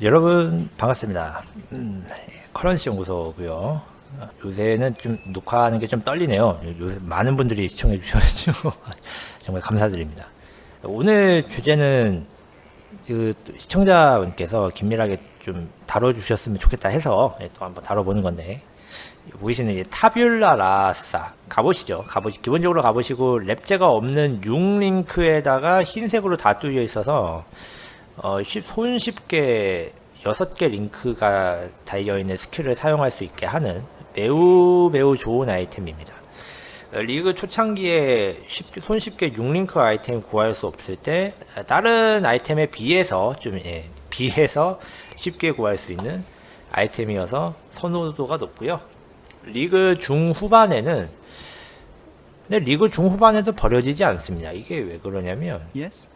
여러분 반갑습니다. 음, 커런시 연구소고요. 요새는 좀 녹화하는 게 좀 떨리네요. 요새 많은 분들이 시청해 주셔가지고 정말 감사드립니다. 오늘 주제는 그 시청자분께서 긴밀하게 좀 다뤄주셨으면 좋겠다 해서 예, 또 한번 다뤄보는 건데 보이시는 이 타뷸라 라사 가보시죠. 가보시 기본적으로 가보시고 랩제가 없는 6링크에다가 흰색으로 다 뚫려 있어서 어, 쉽- 손쉽게 6개 링크가 달려있는 스킬을 사용할 수 있게 하는 매우 매우 좋은 아이템입니다. 어, 리그 초창기에 쉽게, 손쉽게 6링크 아이템 구할 수 없을 때 아, 다른 아이템에 비해서 좀 예, 비해서 쉽게 구할 수 있는 아이템이어서 선호도가 높고요. 리그 중후반에는 근데 리그 중후반에도 버려지지 않습니다. 이게 왜 그러냐면 Yes.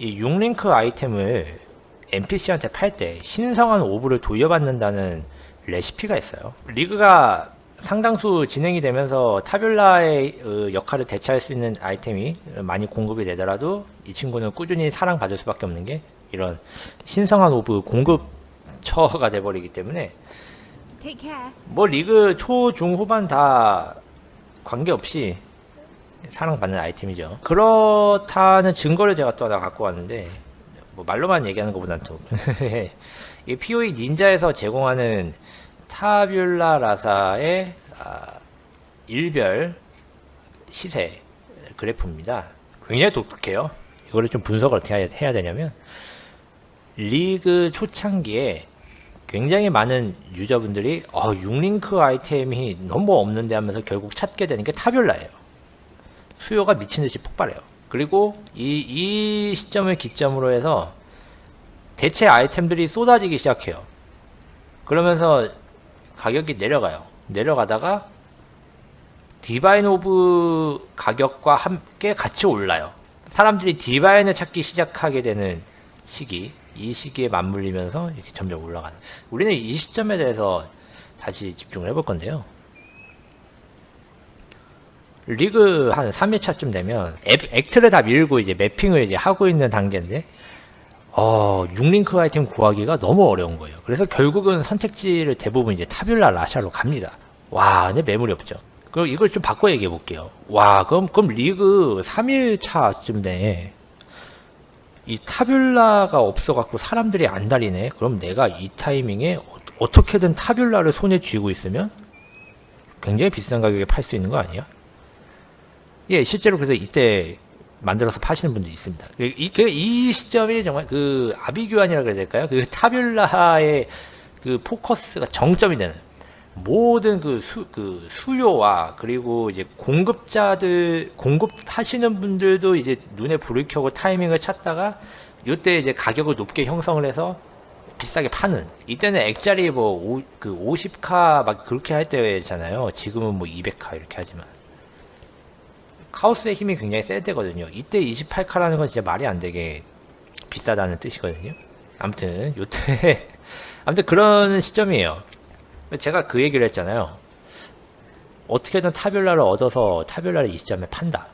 이 6링크 아이템을 NPC한테 팔 때 신성한 오브를 돌려받는다는 레시피가 있어요. 리그가 상당수 진행이 되면서 타뷸라의 어, 역할을 대체할 수 있는 아이템이 많이 공급이 되더라도 이 친구는 꾸준히 사랑받을 수밖에 없는 게 이런 신성한 오브 공급처가 돼버리기 때문에. 뭐 리그 초, 중, 후반 다 관계없이 사랑받는 아이템이죠. 그렇다는 증거를 제가 또 하나 갖고 왔는데 뭐 말로만 얘기하는 것보다는 또 이 POE 닌자에서 제공하는 타뷸라 라사의 아, 일별 시세 그래프입니다. 굉장히 독특해요. 이거를 좀 분석을 어떻게 해야- 해야 되냐면 리그 초창기에 굉장히 많은 유저분들이 어, 6링크 아이템이 너무 없는데 하면서 결국 찾게 되는 게 타뷸라예요. 수요가 미친 듯이 폭발해요. 그리고 이, 이 시점을 기점으로 해서 대체 아이템들이 쏟아지기 시작해요. 그러면서 가격이 내려가요. 내려가다가 디바인 오브 가격과 함께 같이 올라요. 사람들이 디바인을 찾기 시작하게 되는 시기, 이 시기에 맞물리면서 이렇게 점점 올라가는. 우리는 이 시점에 대해서 다시 집중을 해볼 건데요. 리그 한 3회차쯤 되면 앱, 액트를 다 밀고 이제 매핑을 이제 하고 있는 단계인데, 어, 6링크 아이템 구하기가 너무 어려운 거예요. 그래서 결국은 선택지를 대부분 이제 타뷸라 라샤로 갑니다. 와, 근데 매물이 없죠. 그럼 이걸 좀 바꿔 얘기해 볼게요. 와, 그럼, 그럼 리그 3일차쯤 돼. 이 타뷸라가 없어갖고 사람들이 안 달리네. 그럼 내가 이 타이밍에 어- 어떻게든 타뷸라를 손에 쥐고 있으면 굉장히 비싼 가격에 팔 수 있는 거 아니야? 예, 실제로 그래서 이때 만들어서 파시는 분도 있습니다. 그- 이, 그- 이 시점이 정말 그 아비규환이라 그래야 될까요? 그 타뷸라의 그 포커스가 정점이 되는 모든 그, 수, 그 수요와 그리고 이제 공급자들 공급하시는 분들도 이제 눈에 불을 켜고 타이밍을 찾다가 이때 이제 가격을 높게 형성을 해서 비싸게 파는 이때는 액자리 뭐 오, 그 50카 막 그렇게 할 때잖아요. 지금은 뭐 200카 이렇게 하지만 카오스의 힘이 굉장히 셀 때거든요. 이때 28카라는 건 진짜 말이 안 되게 비싸다는 뜻이거든요. 아무튼 요때 아무튼 그런 시점이에요. 제가 그 얘기를 했잖아요. 어떻게든 타뷸라를 얻어서 타뷸라를 이 시점에 판다.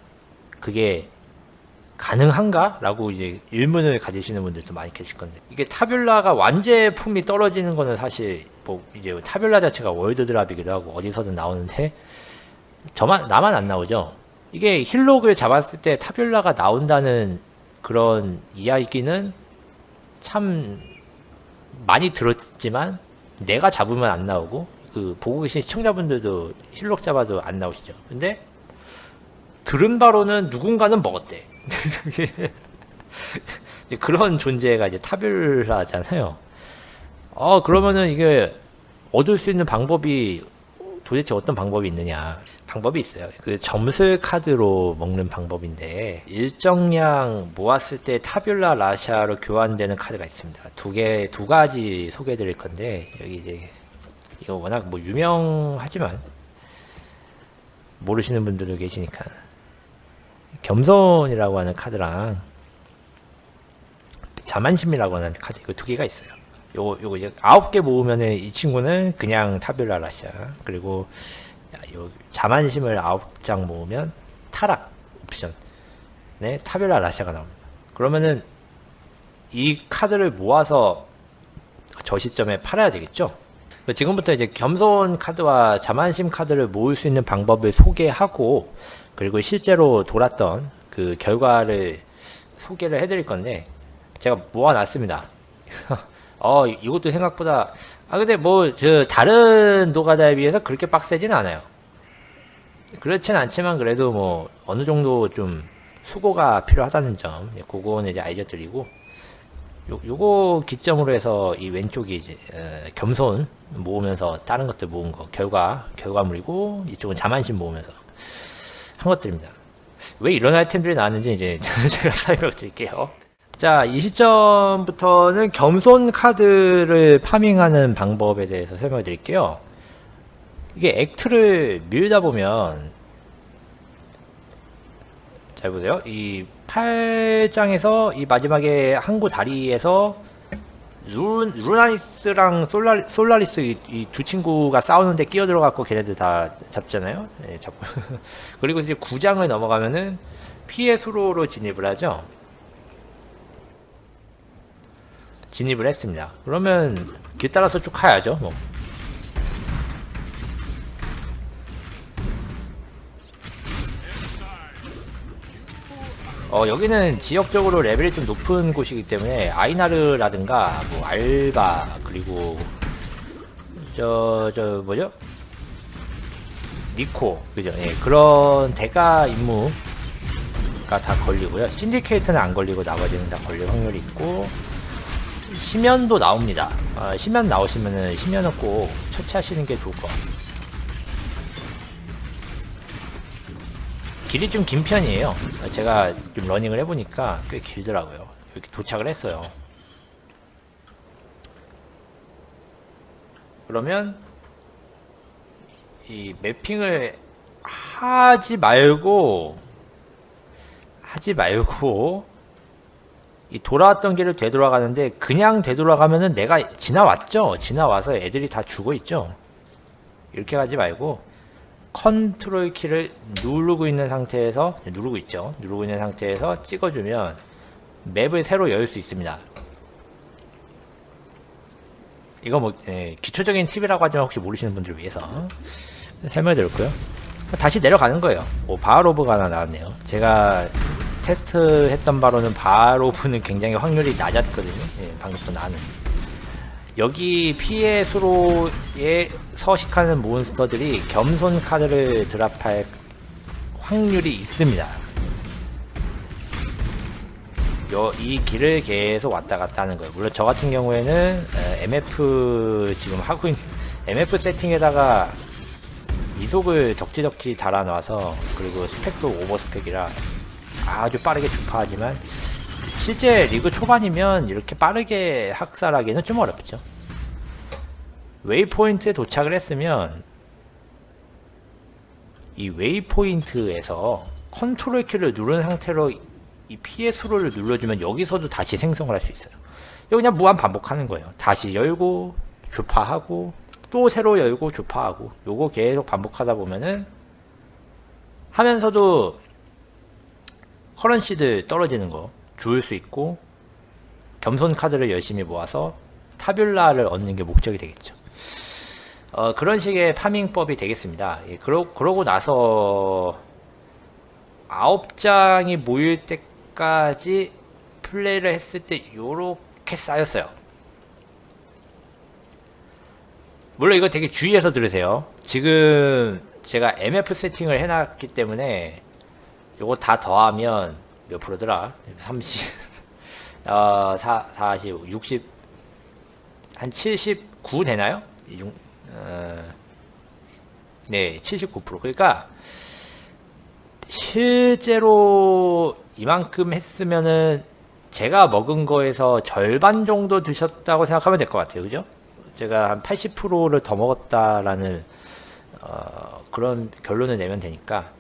그게 가능한가? 라고 이제 의문을 가지시는 분들도 많이 계실 건데. 이게 타뷸라가 완제품이 떨어지는 거는 사실 뭐 이제 타뷸라 자체가 월드드랍이기도 하고 어디서든 나오는데 저만, 나만 안 나오죠? 이게 힐록을 잡았을 때 타뷸라가 나온다는 그런 이야기는 참 많이 들었지만 내가 잡으면 안 나오고 그 보고 계신 시청자분들도 힐록 잡아도 안 나오시죠. 근데 들은 바로는 누군가는 먹었대. 그런 존재가 이제 타뷸라잖아요. 어 그러면은 이게 얻을 수 있는 방법이 도대체 어떤 방법이 있느냐? 방법이 있어요. 그 점술 카드로 먹는 방법인데 일정량 모았을 때 타뷸라 라샤로 교환되는 카드가 있습니다. 두 개, 두 가지 소개해 드릴 건데 여기 이제 이거 워낙 뭐 유명하지만 모르시는 분들도 계시니까 겸손이라고 하는 카드랑 자만심이라고 하는 카드 이거 두 개가 있어요. 요거 요거 이제 아홉 개 모으면은 이 친구는 그냥 타뷸라 라샤 그리고 요 자만심을 아홉 장 모으면 타락 옵션 네 타뷸라 라샤가 나옵니다. 그러면은 이 카드를 모아서 저 시점에 팔아야 되겠죠. 지금부터 이제 겸손 카드와 자만심 카드를 모을 수 있는 방법을 소개하고 그리고 실제로 돌았던 그 결과를 소개를 해드릴 건데 제가 모아놨습니다. 어 이것도 생각보다 아 근데 뭐 저 다른 노가다에 비해서 그렇게 빡세지는 않아요. 그렇진 않지만 그래도 뭐 어느 정도 좀 수고가 필요하다는 점 예, 그거는 이제 알려드리고 요, 요거 기점으로 해서 이 왼쪽이 이제 에, 겸손 모으면서 다른 것들 모은 거 결과 결과물이고 이쪽은 자만심 모으면서 한 것들입니다. 왜 이런 아이템들이 나왔는지 이제 제가 설명 드릴게요. 자, 이 시점부터는 겸손 카드를 파밍하는 방법에 대해서 설명을 드릴게요. 이게 액트를 밀다 보면 잘 보세요. 이 8장에서 이 마지막에 항구 다리에서 루, 루나리스랑 솔라, 솔라리스 이 두 친구가 싸우는데 끼어 들어갖고 걔네들 다 잡잖아요. 예, 잡고. 그리고 이제 9장을 넘어가면은 피해 수로로 진입을 하죠. 진입을 했습니다. 그러면 길 따라서 쭉 가야죠. 뭐. 어, 여기는 지역적으로 레벨이 좀 높은 곳이기 때문에 아이나르라든가 뭐 알바 그리고 저저 뭐죠? 니코 그죠? 예, 그런 대가 임무가 다 걸리고요. 신디케이트는 안 걸리고 나머지는 다 걸릴 확률이 있고 심연도 나옵니다. 아, 심연 나오시면은 심연은 꼭 처치하시는 게 좋을 것 같아요. 길이 좀 긴 편이에요. 제가 좀 러닝을 해보니까 꽤 길더라고요. 이렇게 도착을 했어요. 그러면 이 매핑을 하지 말고 하지 말고 이 돌아왔던 길을 되돌아가는데 그냥 되돌아가면은 내가 지나왔죠. 지나와서 애들이 다 죽어 있죠. 이렇게 가지 말고 컨트롤 키를 누르고 있는 상태에서 누르고 있죠. 누르고 있는 상태에서 찍어주면 맵을 새로 열 수 있습니다. 이거 뭐 예, 기초적인 팁이라고 하지만 혹시 모르시는 분들을 위해서 설명드렸고요. 다시 내려가는 거예요. 오, 바로브가 하나 나왔네요. 제가 테스트했던 바로는 바로브는 굉장히 확률이 낮았거든요. 예, 방금 또 나는. 여기 피해 수로에 서식하는 몬스터들이 겸손 카드를 드랍할 확률이 있습니다. 요, 이 길을 계속 왔다 갔다 하는 거예요. 물론 저 같은 경우에는 에, MF 지금 하고 있는 MF 세팅에다가 이속을 적지적지 달아놔서 그리고 스펙도 오버 스펙이라 아주 빠르게 주파하지만 실제 리그 초반이면 이렇게 빠르게 학살하기는 좀 어렵죠. 웨이포인트에 도착을 했으면 이 웨이포인트에서 컨트롤 키를 누른 상태로 이 수로를 눌러주면 여기서도 다시 생성을 할 수 있어요. 이거 그냥 무한 반복하는 거예요. 다시 열고 주파하고 또 새로 열고 주파하고 요거 계속 반복하다 보면은 하면서도 커런시들 떨어지는 거 주울 수 있고 겸손 카드를 열심히 모아서 타뷸라를 얻는 게 목적이 되겠죠. 어, 그런 식의 파밍법이 되겠습니다. 예, 그러, 그러고 나서 아홉 장이 모일 때까지 플레이를 했을 때 요렇게 쌓였어요. 물론 이거 되게 주의해서 들으세요. 지금 제가 MF 세팅을 해놨기 때문에 요거 다 더하면 몇 프로더라? 30, 어, 4, 40, 60, 한 79 되나요? 이 중, 어, 네, 79%. 그러니까, 실제로 이만큼 했으면은 제가 먹은 거에서 절반 정도 드셨다고 생각하면 될 것 같아요. 그죠? 제가 한 80%를 더 먹었다라는, 어, 그런 결론을 내면 되니까.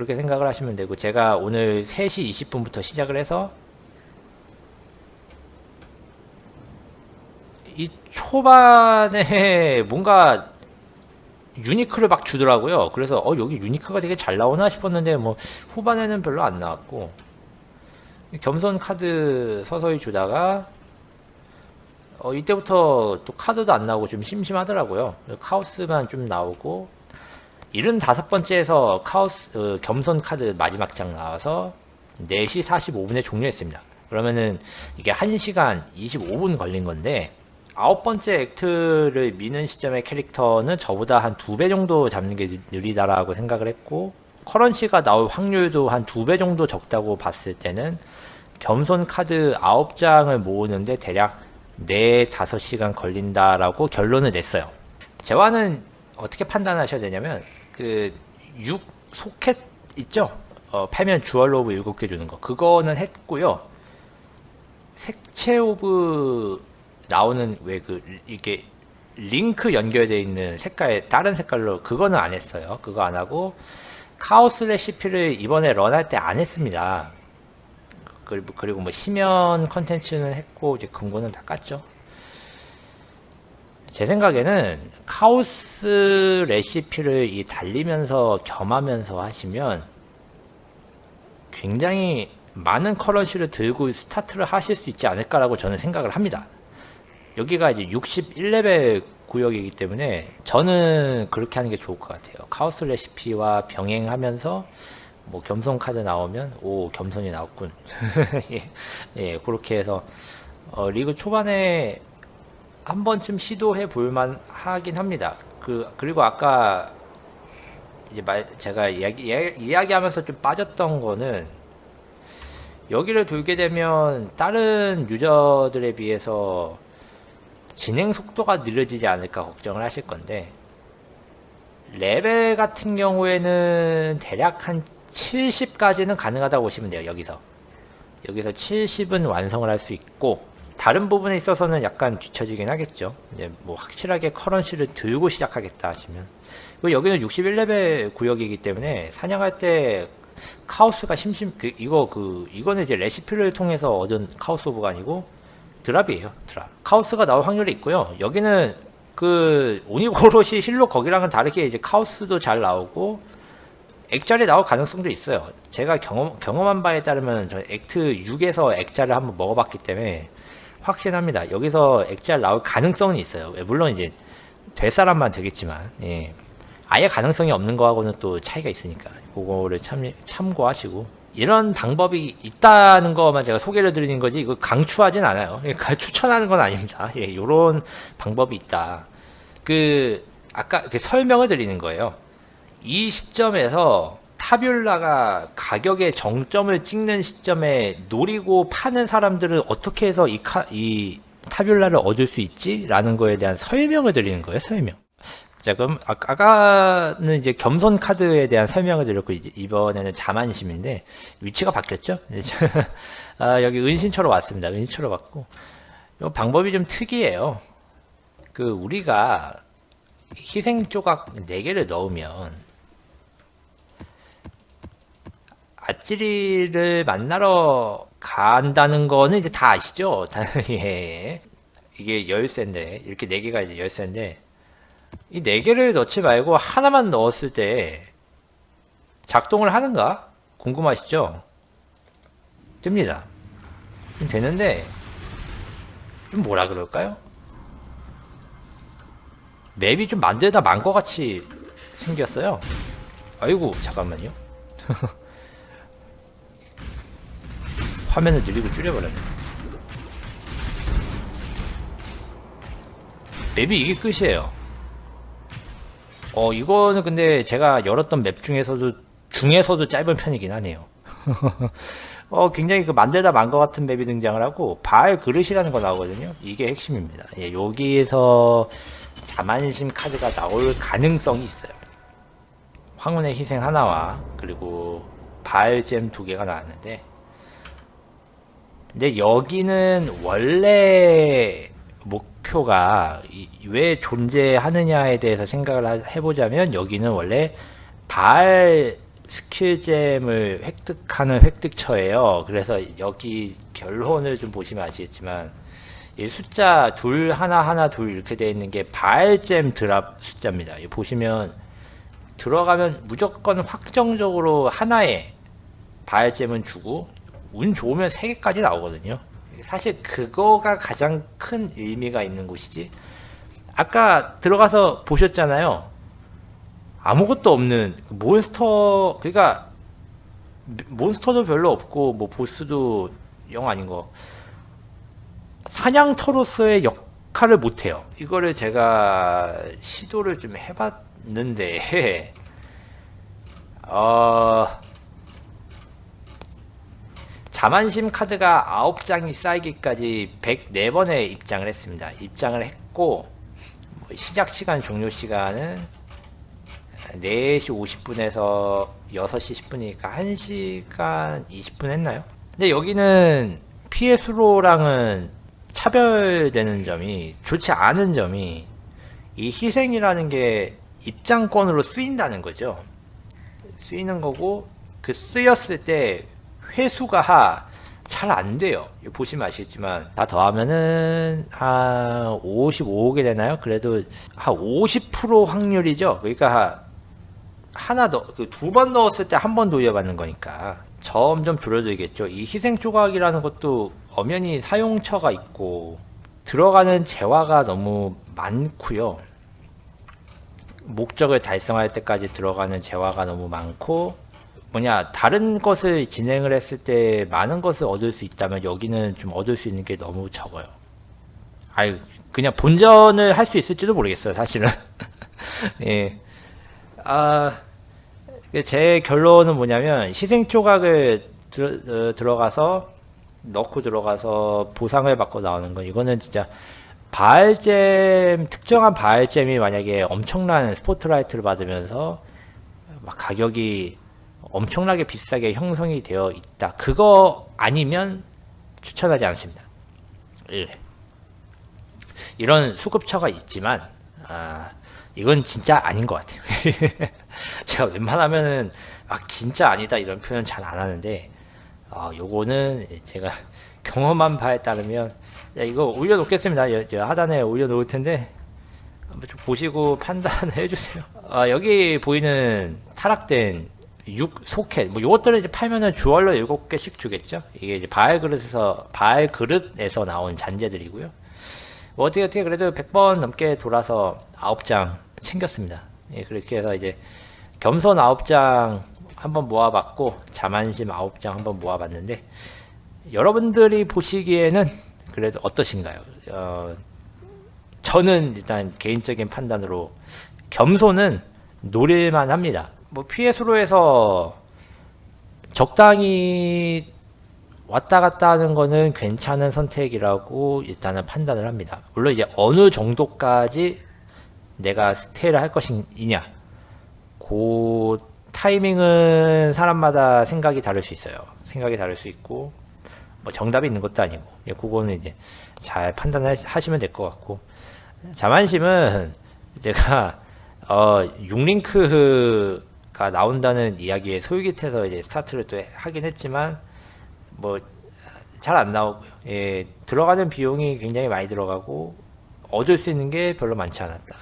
그렇게 생각을 하시면 되고 제가 오늘 3시 20분부터 시작을 해서 이 초반에 뭔가 유니크를 막 주더라고요. 그래서 어 여기 유니크가 되게 잘 나오나 싶었는데 뭐 후반에는 별로 안 나왔고 겸손 카드 서서히 주다가 어, 이때부터 또 카드도 안 나오고 좀 심심하더라고요. 카오스만 좀 나오고 75번째에서 카오스 어, 겸손 카드 마지막 장 나와서 4시 45분에 종료했습니다. 그러면은 이게 1시간 25분 걸린 건데 아홉 번째 액트를 미는 시점의 캐릭터는 저보다 한 두 배 정도 잡는 게 느리다라고 생각을 했고 커런시가 나올 확률도 한 두 배 정도 적다고 봤을 때는 겸손 카드 9장을 모으는데 대략 4, 5시간 걸린다라고 결론을 냈어요. 재화는 어떻게 판단하셔야 되냐면 그 6 소켓 있죠? 어, 패면 주얼 오브 7개 주는 거. 그거는 했고요. 색채 오브 나오는 왜 그 이게 링크 연결되어 있는 색깔 다른 색깔로 그거는 안 했어요. 그거 안 하고 카오스 레시피를 이번에 런할 때 안 했습니다. 그리고 그리고 뭐 심연 컨텐츠는 했고 이제 근거는 다 깠죠. 제 생각에는 카오스 레시피를 이 달리면서 겸하면서 하시면 굉장히 많은 커런시를 들고 스타트를 하실 수 있지 않을까라고 저는 생각을 합니다. 여기가 이제 61레벨 구역이기 때문에 저는 그렇게 하는 게 좋을 것 같아요. 카오스 레시피와 병행하면서 뭐 겸손 카드 나오면 오 겸손이 나왔군. 예, 예, 그렇게 해서 어, 리그 초반에 한 번쯤 시도해 볼만 하긴 합니다. 그 그리고 아까 이제 말 제가 이야기 이야기하면서 좀 빠졌던 거는 여기를 돌게 되면 다른 유저들에 비해서 진행 속도가 느려지지 않을까 걱정을 하실 건데 레벨 같은 경우에는 대략 한 70까지는 가능하다고 보시면 돼요. 여기서 여기서 70은 완성을 할 수 있고 다른 부분에 있어서는 약간 뒤처지긴 하겠죠. 이제 뭐 확실하게 커런시를 들고 시작하겠다 하시면 그리고 여기는 61레벨 구역이기 때문에 사냥할 때 카오스가 심심 그 이거 그 이거는 이제 레시피를 통해서 얻은 카오스 오브가 아니고 드랍이에요. 드랍. 카오스가 나올 확률이 있고요. 여기는 그 오니고로시 힐로 거기랑은 다르게 이제 카오스도 잘 나오고 액자리 나올 가능성도 있어요. 제가 경험 경험한 바에 따르면 저 액트 6에서 액자를 한번 먹어봤기 때문에 확신합니다. 여기서 액자를 나올 가능성은 있어요. 물론 이제 될 사람만 되겠지만 예. 아예 가능성이 없는 거하고는 또 차이가 있으니까 그거를 참 참고하시고 이런 방법이 있다는 것만 제가 소개를 드리는 거지 이거 강추하진 않아요. 그러니까 추천하는 건 아닙니다. 예, 요런 방법이 있다. 그 아까 그 설명을 드리는 거예요. 이 시점에서 타뷸라가 가격의 정점을 찍는 시점에 노리고 파는 사람들은 어떻게 해서 이, 카, 이 타뷸라를 얻을 수 있지? 라는 거에 대한 설명을 드리는 거예요, 설명. 자, 그럼 아, 아까는 이제 겸손 카드에 대한 설명을 드렸고 이번에는 자만심인데 위치가 바뀌었죠? 아, 여기 은신처로 왔습니다. 은신처로 왔고 이 방법이 좀 특이해요. 그 우리가 희생 조각 4개를 넣으면 아찌리를 만나러 간다는 거는 이제 다 아시죠? 예. 이게 열쇠인데 이렇게 4개가 이제 열쇠인데 이 네 개를 넣지 말고 하나만 넣었을 때 작동을 하는가? 궁금하시죠? 뜹니다. 되는데 좀 뭐라 그럴까요? 맵이 좀 만들다 만 것 같이 생겼어요. 아이고 잠깐만요. 화면을 느리고 줄여버렸네. 맵이 이게 끝이에요. 어 이거는 근데 제가 열었던 맵 중에서도 중에서도 짧은 편이긴 하네요. 어 굉장히 그 만들다 만 것 같은 맵이 등장을 하고 발 그릇이라는 거 나오거든요. 이게 핵심입니다. 예, 여기에서 자만심 카드가 나올 가능성이 있어요. 황혼의 희생 하나와 그리고 발잼 두 개가 나왔는데 근데 여기는 원래 목표가 왜 존재하느냐에 대해서 생각을 해보자면 여기는 원래 발 스킬잼을 획득하는 획득처예요. 그래서 여기 결혼을 좀 보시면 아시겠지만 이 숫자 둘 하나 하나 둘 이렇게 되어 있는 게 발잼 드랍 숫자입니다. 보시면 들어가면 무조건 확정적으로 하나의 발잼은 주고 운 좋으면 3개까지 나오거든요. 사실 그거가 가장 큰 의미가 있는 곳이지. 아까 들어가서 보셨잖아요. 아무것도 없는 그 몬스터, 그러니까 몬스터도 별로 없고 뭐 보스도 영 아닌 거. 사냥터로서의 역할을 못 해요. 이거를 제가 시도를 좀 해봤는데, 어, 자만심 카드가 9장이 쌓이기까지 104번에 입장을 했습니다. 입장을 했고, 뭐 시작 시간, 종료 시간은 4시 50분에서 6시 10분이니까 1시간 20분 했나요? 근데 여기는 PS로랑은 차별되는 점이 좋지 않은 점이 이 희생이라는 게 입장권으로 쓰인다는 거죠. 쓰이는 거고 그 쓰였을 때 회수가 잘 안 돼요. 보시면 아시겠지만 다 더하면은 한 55개 되나요? 그래도 한 50% 확률이죠. 그러니까 하나 더 그 두 번 넣었을 때 한 번 돌려받는 거니까 점점 줄어들겠죠. 이 희생 조각이라는 것도 엄연히 사용처가 있고 들어가는 재화가 너무 많고요. 목적을 달성할 때까지 들어가는 재화가 너무 많고 뭐냐 다른 것을 진행을 했을 때 많은 것을 얻을 수 있다면 여기는 좀 얻을 수 있는 게 너무 적어요. 아유 그냥 본전을 할 수 있을지도 모르겠어요 사실은. 예. 아, 제 결론은 뭐냐면 희생 조각을 들, 어, 들어가서 넣고 들어가서 보상을 받고 나오는 건 이거는 진짜 바알잼 특정한 바알잼이 만약에 엄청난 스포트라이트를 받으면서 막 가격이 엄청나게 비싸게 형성이 되어 있다. 그거 아니면 추천하지 않습니다. 예. 이런 수급처가 있지만 아, 이건 진짜 아닌 것 같아요. 제가 웬만하면은 아 진짜 아니다 이런 표현 잘 안 하는데 아 요거는 제가 경험한 바에 따르면 야, 이거 올려놓겠습니다. 여, 저 하단에 올려놓을 텐데 한번 좀 보시고 판단을 해주세요. 아, 여기 보이는 타락된 6 소켓 뭐 요것들을 이제 팔면은 주얼로 7개씩 주겠죠. 이게 이제 바알 그릇에서 바알 그릇에서 나온 잔재들이고요. 뭐 어떻게 어떻게 그래도 100번 넘게 돌아서 9장 챙겼습니다. 예, 그렇게 해서 이제 겸손 9장 한번 모아봤고 자만심 9장 한번 모아봤는데 여러분들이 보시기에는 그래도 어떠신가요? 어, 저는 일단 개인적인 판단으로 겸손은 노릴만 합니다. 뭐 PS로에서 적당히 왔다 갔다 하는 거는 괜찮은 선택이라고 일단은 판단을 합니다. 물론 이제 어느 정도까지 내가 스테이를 할 것이냐, 그 타이밍은 사람마다 생각이 다를 수 있어요. 생각이 다를 수 있고, 뭐 정답이 있는 것도 아니고, 예, 그거는 이제 잘 판단하시면 될 것 같고, 자만심은 제가 어, 6링크 가 나온다는 이야기에 소유깃에서 이제 스타트를 또 하긴 했지만 뭐 잘 안 나오고요. 예, 들어가는 비용이 굉장히 많이 들어가고 얻을 수 있는 게 별로 많지 않았다.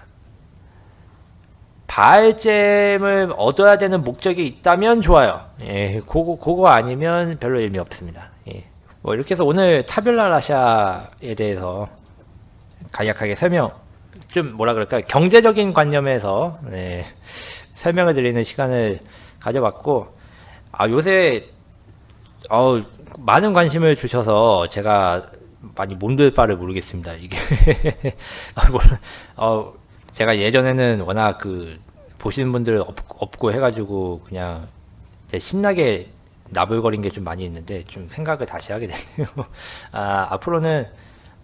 바알잼을 얻어야 되는 목적이 있다면 좋아요. 예, 그거, 그거 아니면 별로 의미 없습니다. 예. 뭐 이렇게 해서 오늘 타뷸라 라샤에 대해서 간략하게 설명, 좀 뭐라 그럴까, 경제적인 관념에서 네, 설명을 드리는 시간을 가져봤고, 아, 요새, 어 많은 관심을 주셔서 제가 많이 몸둘 바를 모르겠습니다. 이게, 어, 물론, 어, 제가 예전에는 워낙 그, 보시는 분들 없, 없고 해가지고 그냥 신나게 나불거린 게 좀 많이 있는데 좀 생각을 다시 하게 되네요. 아, 앞으로는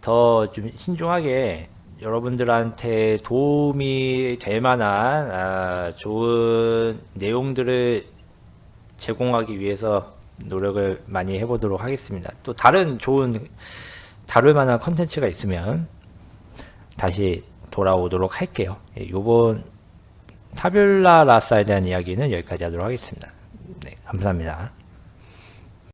더 좀 신중하게 여러분들한테 도움이 될 만한 아, 좋은 내용들을 제공하기 위해서 노력을 많이 해보도록 하겠습니다. 또 다른 좋은 다룰 만한 컨텐츠가 있으면 다시 돌아오도록 할게요. 예, 요번 타뷸라 라사에 대한 이야기는 여기까지 하도록 하겠습니다. 네, 감사합니다.